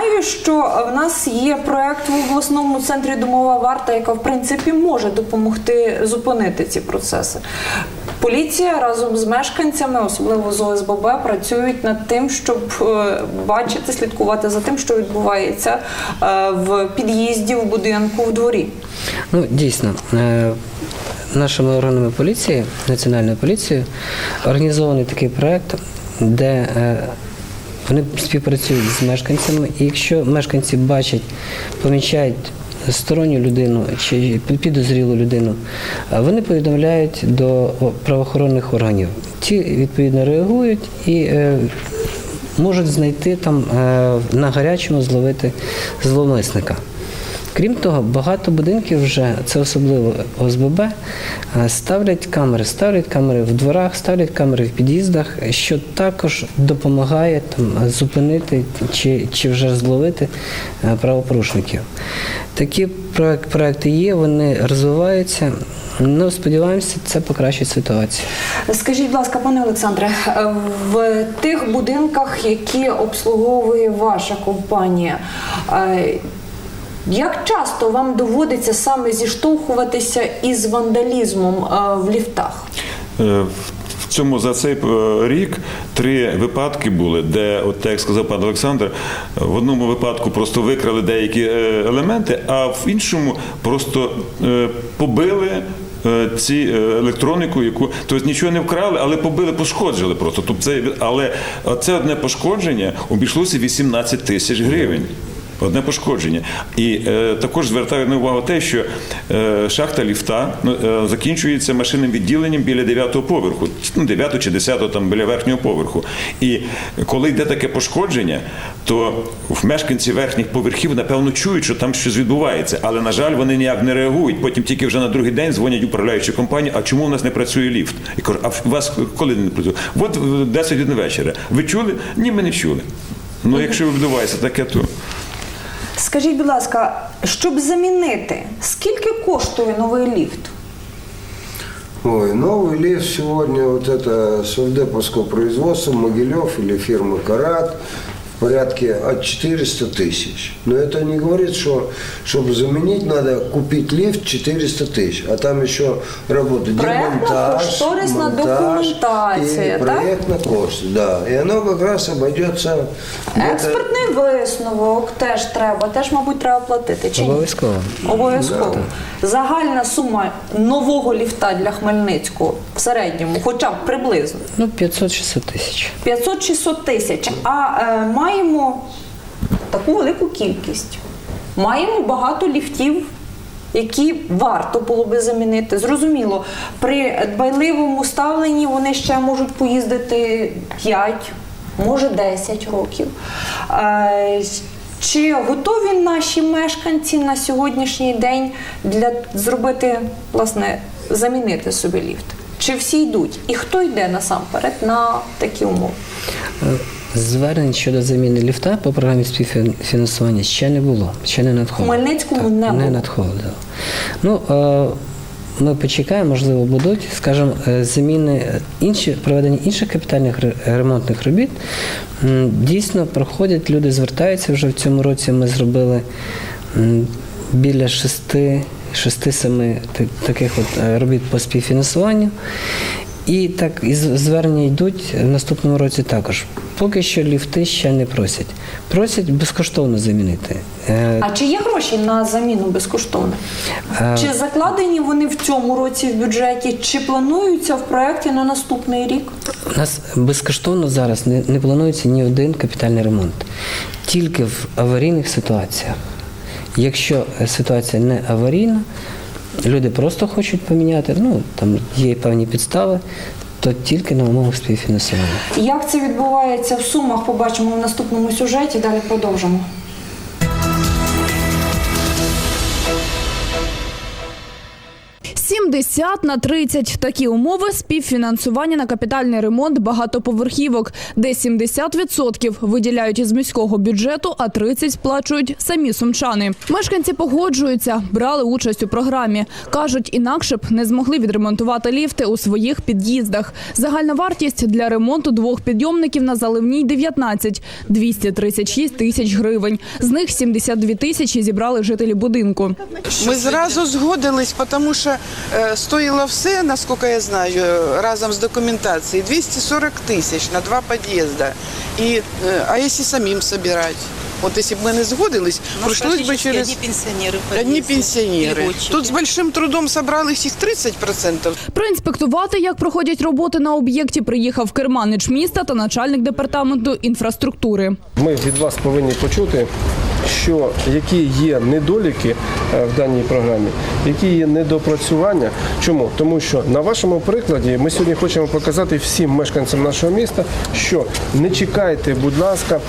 Знаю, що в нас є проект в обласному центрі Домова варта, яка в принципі може допомогти зупинити ці процеси. Поліція разом з мешканцями, особливо з ОСББ, працюють над тим, щоб е, бачити, слідкувати за тим, що відбувається е, в під'їзді, в будинку, в дворі. Ну, дійсно, е, нашими органами поліції, національною поліцією, організований такий проект, де вони співпрацюють з мешканцями, і якщо мешканці бачать, помічають сторонню людину чи підозрілу людину, вони повідомляють до правоохоронних органів. Ті відповідно реагують і е, можуть знайти там е, на гарячому зловити зловмисника. Крім того, багато будинків вже, це особливо ОСББ, е, ставлять камери, ставлять камери в дворах, ставлять камери в під'їздах, що також допомагає там, зупинити чи, чи вже зловити е, правопорушників. Такі проект- проекти є, вони розвиваються. Ну, сподіваємося, це покращить ситуацію. Скажіть, будь ласка, пане Олександре, е, в тих будинках, які обслуговує ваша компанія, як часто вам доводиться саме зіштовхуватися із вандалізмом е, в ліфтах? Е, В цьому за цей е, рік три випадки були, де, от як сказав пан Олександр, в одному випадку просто викрали деякі елементи, а в іншому просто побили. Ці електроніку, яку тобто нічого не вкрали, але побили, пошкоджили просто. Тобто це, але це одне пошкодження обійшлося 18 тисяч гривень. Одне пошкодження. І е, також звертаю на увагу те, що е, шахта ліфта ну, е, закінчується машинним відділенням біля 9-го поверху, ну, 9 чи 10 там біля верхнього поверху. І коли йде таке пошкодження, то в мешканці верхніх поверхів, напевно, чують, що там щось відбувається. Але, на жаль, вони ніяк не реагують. Потім тільки вже на другий день дзвонять управляючі компанії, а чому у нас не працює ліфт? І кажуть, а у вас коли не працює? От 10 годин вечора. Ви чули? Ні, ми не чули. Ну, якщо відбувається таке, то. Скажіть, будь ласка, щоб замінити, скільки коштує новий ліфт? Ой, новый лифт сегодня, вот это совдеповского производства, Могилев или фирма Карат, порядке от 400 тысяч. Но это не говорит, что чтобы заменить, надо купить лифт 400 тысяч. А там еще работа демонтаж, Проектно-кошторисна монтаж документация, и да? проектно кошт, да. И оно как раз обойдется где-то Експертний висновок теж треба, теж, мабуть, треба платити. Чи ні? Обов'язково. Обов'язково. Загальна сума нового ліфта для Хмельницького в середньому, хоча б приблизно Ну, 500-600 тисяч. 500-600 тисяч. А е, маємо таку велику кількість. Маємо багато ліфтів. Які варто було би замінити. Зрозуміло, при дбайливому ставленні вони ще можуть поїздити 5, може 10 років. Е, Чи готові наші мешканці на сьогоднішній день для зробити, власне, замінити собі ліфт? Чи всі йдуть? І хто йде насамперед на такі умови? Звернень щодо заміни ліфта по програмі співфінансування ще не було, ще не надходило. Хмельницькому не не було. надходило. Ну, е, ми почекаємо, можливо, будуть, скажімо, е, заміни е, інші, проведення інших капітальних ремонтних робіт. Дійсно проходять, люди звертаються вже в цьому році. Ми зробили біля шести, шести-семи таких от робіт по співфінансуванню. І так, і звернення йдуть в наступному році також. Поки що ліфти ще не просять. Просять безкоштовно замінити. Е, А чи є гроші на заміну безкоштовно? Е, Чи закладені вони в цьому році в бюджеті, чи плануються в проєкті на наступний рік? У нас безкоштовно зараз не, не планується ні один капітальний ремонт. Тільки в аварійних ситуаціях. Якщо ситуація не аварійна, люди просто хочуть поміняти, ну там є певні підстави, то тільки на умовах співфінансування. Як це відбувається в Сумах, побачимо в наступному сюжеті. Далі продовжимо. 70 на 30 – такі умови співфінансування на капітальний ремонт багатоповерхівок, де 70% виділяють із міського бюджету, а 30% сплачують самі сумчани. Мешканці погоджуються, брали участь у програмі. Кажуть, інакше б не змогли відремонтувати ліфти у своїх під'їздах. Загальна вартість для ремонту двох підйомників на Заливній – 19 – 236 тисяч гривень. З них 72 тисячі зібрали жителі будинку. Ми зразу згодились, тому що е, стоїло все, насколько я знаю, разом з документацией, 240 тисяч на два подъезда. І, е, а если самим збирати? От якщо б ми не згодились, прийшлось би через Одни пенсионеры. в одні пенсіонери. Тут з великим трудом зібрали всіх 30%. Проінспектувати, як проходять роботи на об'єкті, приїхав керманич міста та начальник департаменту інфраструктури. Ми від вас повинні почути, що які є недоліки е, в даній програмі, які є недопрацювання. Чому? Тому що на вашому прикладі ми сьогодні хочемо показати всім мешканцям нашого міста, що не чекайте, будь ласка,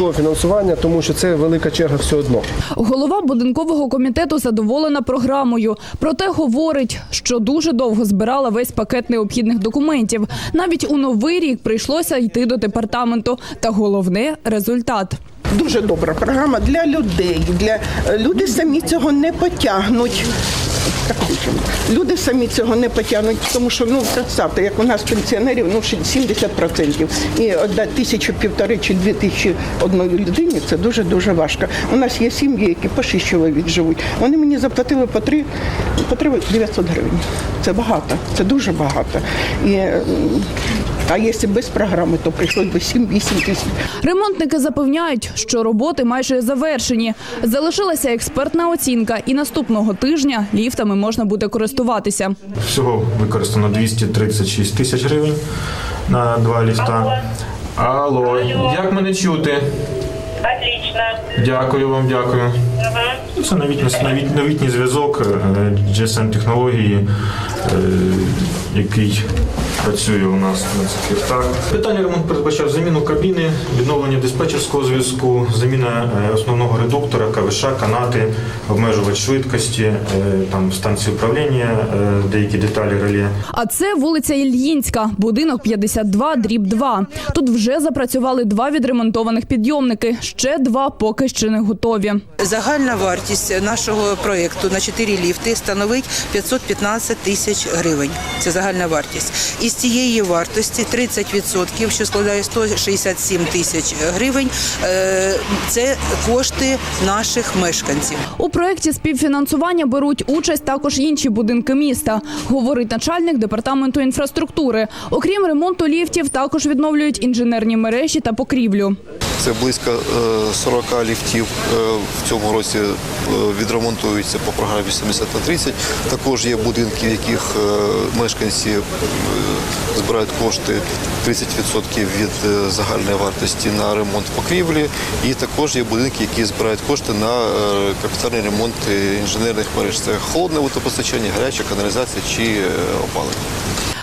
100% фінансування, тому що це велика черга все одно. Голова будинкового комітету задоволена програмою. Проте говорить, що дуже довго збирала весь пакет необхідних документів. Навіть у новий рік прийшлося йти до департаменту. Та головне результат. Дуже добра програма для людей. Для люди самі цього не потягнуть. Так, Люди самі цього не потягнуть, тому що ну представте, як у нас пенсіонерів ну 70%. І одна тисячу, півтори чи дві тисячі одної людині це дуже дуже важко. У нас є сім'ї, які по шість живуть. Вони мені заплатили по три по три 900 гривень. Це багато, це дуже багато. І, а якщо без програми, то прийшлось би 7-8 тисяч. Ремонтники запевняють, що роботи майже завершені. Залишилася експертна оцінка, і наступного тижня ліфтами можна буде користуватися. Всього використано 236 тисяч гривень на два ліфта. Алло, як мене чути? Отлично. Дякую вам, дякую. Це новітній, новітній, новітній зв'язок е, GSM технології, е, який працює у нас на цих ліфтах. Питання ремонт передбачав заміну кабіни, відновлення диспетчерського зв'язку, заміна е, основного редуктора, КВШ, канати, обмежувач швидкості, е, там станції управління, е, деякі деталі реле. А це вулиця Ільїнська, будинок 52, дріб 2. Тут вже запрацювали два відремонтованих підйомники. Ще два поки ще не готові. Загальна вартість нашого проєкту на 4 ліфти становить 515 тисяч гривень. Це загальна вартість. Із цієї вартості 30%, що складає 167 тисяч гривень, е, це кошти наших мешканців. У проєкті співфінансування беруть участь також інші будинки міста, говорить начальник департаменту інфраструктури. Окрім ремонту ліфтів, також відновлюють інженерні мережі та покрівлю. Це близько е, 40 ліфтів е, в цьому році е, відремонтуються по програмі 70 на 30. Також є будинки, в яких е, мешканці е, збирають кошти 30% від е, загальної вартості на ремонт покрівлі. І також є будинки, які збирають кошти на е, капітальний ремонт е, інженерних мереж. Це холодне водопостачання, гаряча каналізація чи е, опалення.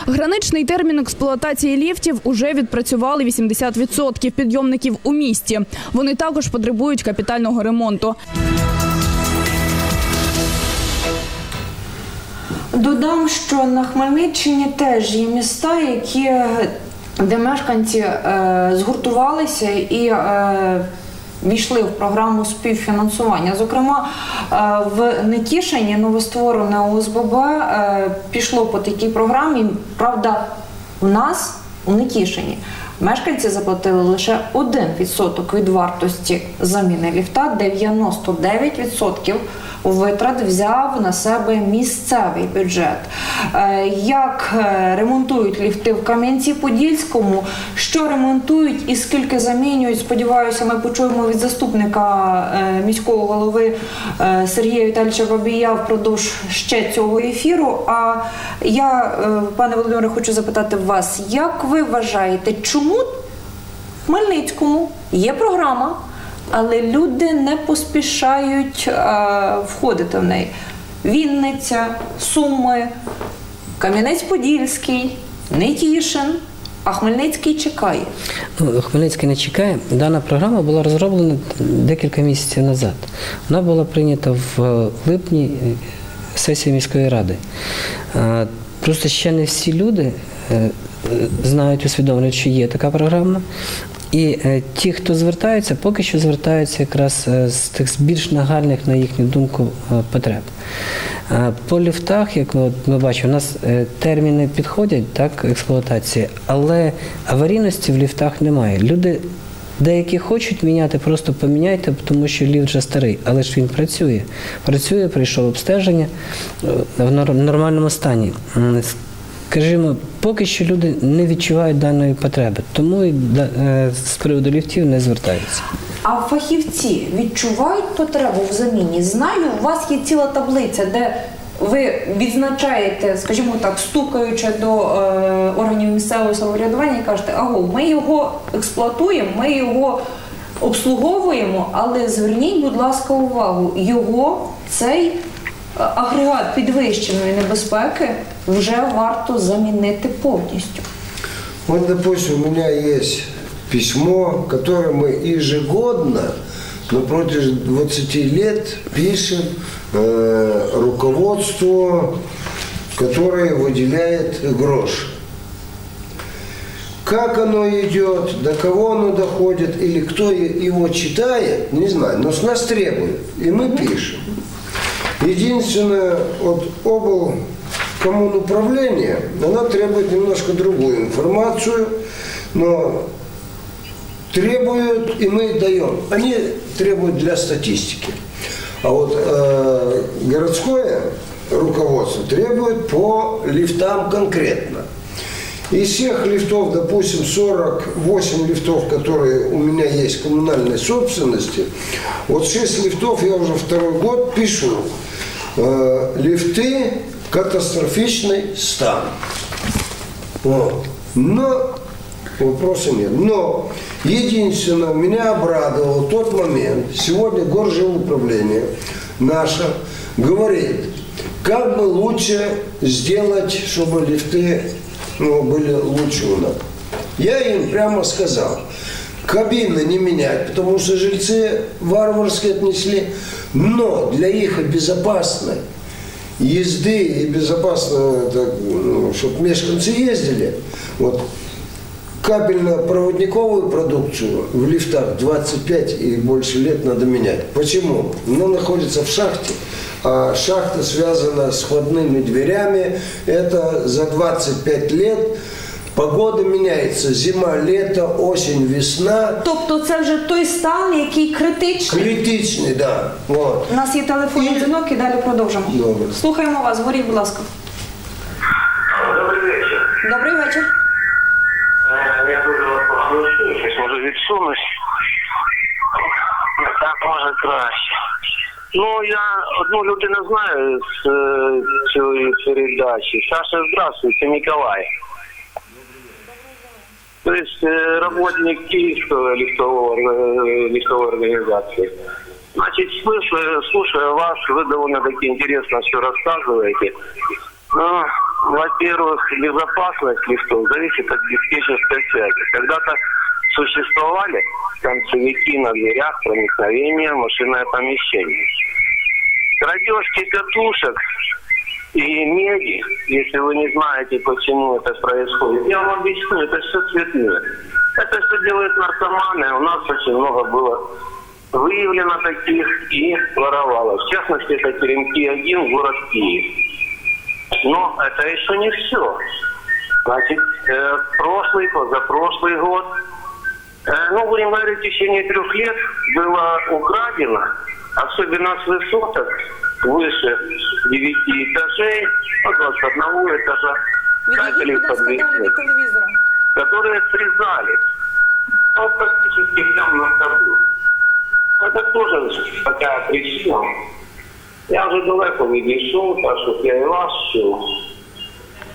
Граничний термін експлуатації ліфтів уже відпрацювали 80% підйомників у місті. Вони також потребують капітального ремонту. Додам, що на Хмельниччині теж є міста, які, де мешканці е, згуртувалися і е, війшли в програму співфінансування. Зокрема, е, в Нетішині новостворене ОСББ е, пішло по такій програмі. Правда, у нас у Нетішині мешканці заплатили лише 1% від вартості заміни ліфта, 99% витрат взяв на себе місцевий бюджет. Е, Як е, ремонтують ліфти в Кам'янці-Подільському, що ремонтують і скільки замінюють, сподіваюся, ми почуємо від заступника е, міського голови Сергія Віталійовича Бабія впродовж ще цього ефіру. А я, пане Володимире, хочу запитати вас, як ви вважаєте, чому в Хмельницькому є програма, але люди не поспішають е, входити в неї. Вінниця, Суми, Кам'янець-Подільський, Нетішин, а Хмельницький чекає. Ну, Хмельницький не чекає. Дана програма була розроблена декілька місяців назад. Вона була прийнята в липні сесії міської ради. Е, Просто ще не всі люди е, е, знають, усвідомлюють, що є така програма. І е, ті, хто звертаються, поки що звертаються якраз е, з тих більш нагальних, на їхню думку, е, потреб. По ліфтах, як ми бачимо, у нас терміни підходять так, експлуатації, але аварійності в ліфтах немає. Люди деякі хочуть міняти, просто поміняйте, тому що ліфт вже старий, але ж він працює. Працює, прийшов обстеження в нор- нормальному стані. Скажімо, поки що люди не відчувають даної потреби, тому і е, з приводу ліфтів не звертаються. А фахівці відчувають потребу в заміні? Знаю, у вас є ціла таблиця, де ви відзначаєте, скажімо так, стукаючи до е, органів місцевого самоврядування і кажете, аго, ми його експлуатуємо, ми його обслуговуємо, але зверніть, будь ласка, увагу, його цей е, агрегат підвищеної небезпеки вже варто замінити повністю. Вот, допустим, у меня есть письмо, которое мы ежегодно, на протяжении 20 лет пишем э, руководству, которое выделяет грош. Как оно идет, до кого оно доходит, или кто его читает, не знаю, но с нас требуют, и мы пишем. Единственное, вот обл коммунуправление, она требует немножко другую информацию, но требуют, и мы даем. Они требуют для статистики. А вот э, городское руководство требует по лифтам конкретно. Из всех лифтов, допустим, 48 лифтов, которые у меня есть в коммунальной собственности, вот 6 лифтов я уже второй год пишу. Э, лифты катастрофичный стан. Вот. Но вопроса нет. Но единственное, меня обрадовал тот момент, сегодня горжеуправление наше говорит, как бы лучше сделать, чтобы лифты ну, были лучше у нас. Я им прямо сказал, кабины не менять, потому что жильцы варварски отнесли, но для их безопасной езды и безопасно, ну, чтобы мешканцы ездили, вот, кабельно-проводниковую продукцию в лифтах 25 и больше лет надо менять. Почему? Она находится в шахте, а шахта связана с входными дверями. Это за 25 лет погода меняется. Зима, лето, осень, весна. Тобто це вже той стан, який критичний. Критичный, да. Вот. У нас є телефонний дзвінок і далі продовжимо. Добре. Слухаємо вас, говоріть, будь ласка. Добрий вечір. Добрий вечір. Е, Я дуже вас погано чую. Може відсунусь. Так може краще. Ну, я одну людину знаю з е, цієї передачі. Саша, здравствуйте, Николай. То есть э, работник Киевского лифтового, э, лифтовой организации. Значит, слушая, слушая вас, вы довольно-таки интересно все рассказываете. Ну, во-первых, безопасность лифтов зависит от диспетчерской связи. Когда-то существовали концевики на дверях проникновения в машинное помещение. Крадежки катушек и меди, если вы не знаете, почему это происходит, я вам объясню, это все цветное. Это все делают наркоманы, у нас очень много было выявлено таких и воровало. В частности, это Теремки-1, город Киев. Но это еще не все. Значит, э, прошлый, позапрошлый год, э, ну, будем говорить, в течение трех лет было украдено, особенно с высоток, выше 9 этажей, ну, 21 этажа, кабелей подвесных, которые срезали. Ну, практически прямо на ходу. Это тоже такая причина. Я вже далеко відійшов, так що я і вас чув.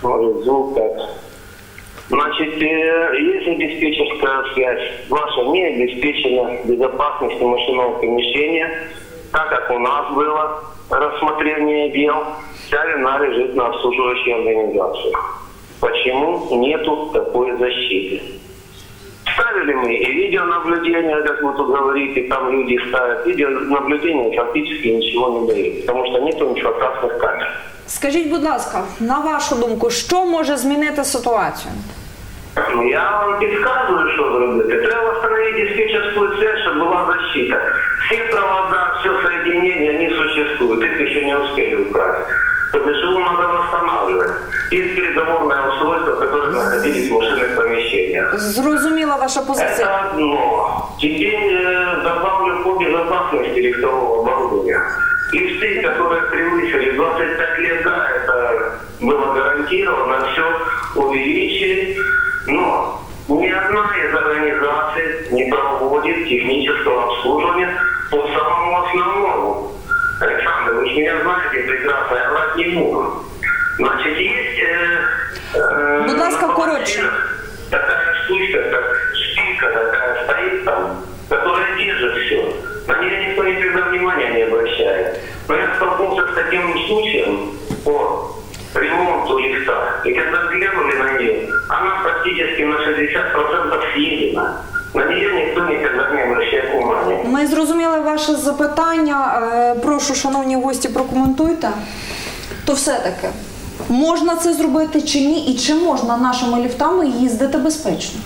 Може, звук так. Значит, э, если диспетчерская связь ваша не обеспечена безопасностью машинного помещения, так как у нас было рассмотрение дел, вся вина лежит на обслуживающей организации. Почему нету такой защиты? Ставили мы и видеонаблюдение, как вы тут говорите, там люди ставят. Видеонаблюдение фактически ничего не дает, потому что нет инфракрасных камер. Скажіть, будь ласка, на вашу думку, що може змінити ситуацію? Ну, я вам підказую, що зробити. Треба встановити диспетчерську цель, щоб була защита. Все провода, все соединения, они существуют. Их еще не успели украсть. То есть его надо восстанавливать. Есть переговорное устройство, которое находились в машинных помещениях. Зрозуміла ваша позиція. Это одно. Теперь э, добавлю по безопасности лифтового оборудования. Лифты, которые превысили 25 лет, да, это было гарантировано, все увеличили. Но ни одна из организаций не проводит технического обслуживания по самому основному. Александр, вы же меня знаете прекрасно, я врать не буду. Значит, есть... Э, э, Будь ласка, коротше. магазинах такая штучка, как шпилька такая стоит там, которая держит все. На нее никто никогда внимания не обращает. Но я столкнулся с таким случаем по ремонту лифта. И когда взглянули на нее, она практически на 60% съедена. На нее никто никогда не обращает внимания. Ми зрозуміли ваше запитання. Е, Прошу, шановні гості, прокоментуйте. То все-таки можна це зробити чи ні, і чи можна нашими ліфтами їздити безпечно?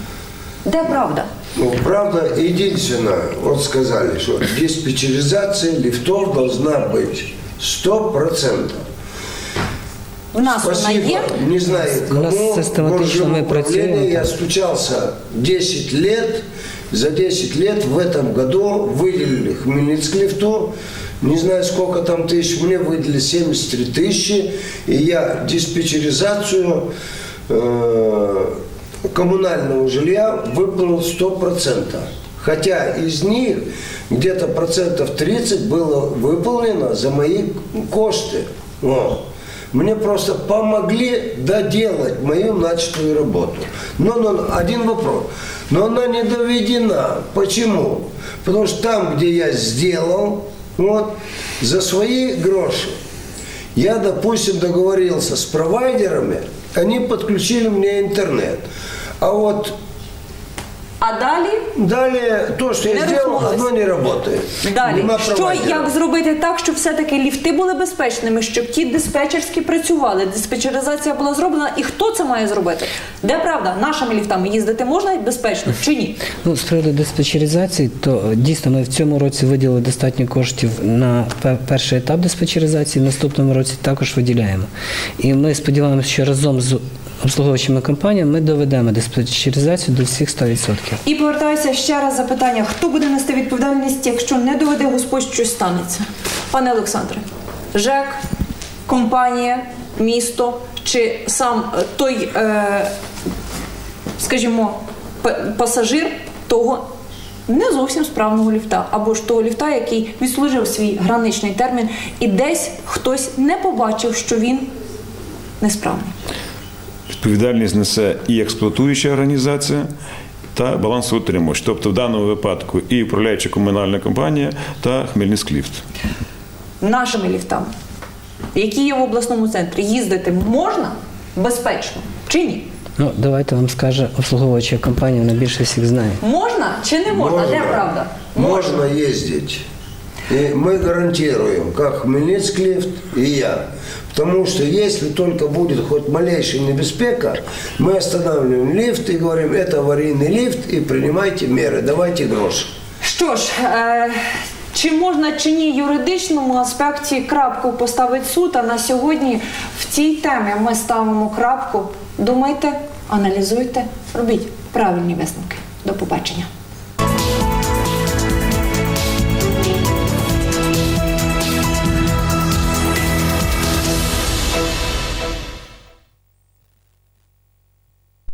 Де правда? Ну, правда, единственное, вот сказали, что диспетчеризация лифтов должна быть 100%. В нас вона Спасибо. є. Не знаю, У нас кому систематично мы управлению працюємо, Я стучался 10 лет. За 10 лет в этом году выделили Хмельницк лифту. Не знаю, сколько там тысяч. Мне выделили 73 тысячи. И я диспетчеризацию э, коммунального жилья выполнил 100%. Хотя из них где-то процентов 30 было выполнено за мои кошты. Вот. Мне просто помогли доделать мою начатую работу. Но, но один вопрос. Но она не доведена. Почему? Потому что там, где я сделал, вот, за свои гроши, я, допустим, договорился с провайдерами, они подключили мне интернет. А вот А далі? далее то, что я Не сделал, рухнулось. оно не работает. Далі, Нема що як зробити так, щоб все-таки ліфти були безпечними, щоб ті диспетчерські працювали, диспетчеризація була зроблена, і хто це має зробити? Де правда, нашими ліфтами їздити можна безпечно чи ні? Ну, з приводу диспетчеризації, то дійсно ми в цьому році виділили достатньо коштів на перший етап диспетчеризації, в наступному році також виділяємо. І ми сподіваємося, що разом з обслуговуючими компаніями ми доведемо диспетчеризацію до всіх 100%. І повертаюся ще раз запитання: хто буде нести відповідальність, якщо не доведе Господь, щось станеться? Пане Олександре, ЖЕК, компанія, місто чи сам е, той, е, скажімо, пасажир того не зовсім справного ліфта, або ж того ліфта, який відслужив свій граничний термін, і десь хтось не побачив, що він несправний. Відповідальність несе і експлуатуюча організація та балансоутримувач. Тобто в даному випадку і управляюча комунальна компанія та Хмельницькліфт. нашими ліфтами, які є в обласному центрі, їздити можна безпечно чи ні? Ну, давайте вам скаже обслуговуюча компанія, вона більше всіх знає. Можна чи не можна? Де правда? Можно ездить. И мы гарантируем, как Хмельницкий лифт и я. Потому что если только будет хоть малейшая небеспека, мы останавливаем лифт и говорим, это аварийный лифт, и принимайте меры, давайте грош. Що ж, е, чи можна чи ні юридичному аспекті крапку поставить суд, а на сьогодні в цій темі ми ставимо крапку. Думайте, аналізуйте, робіть правильні висновки. До побачення.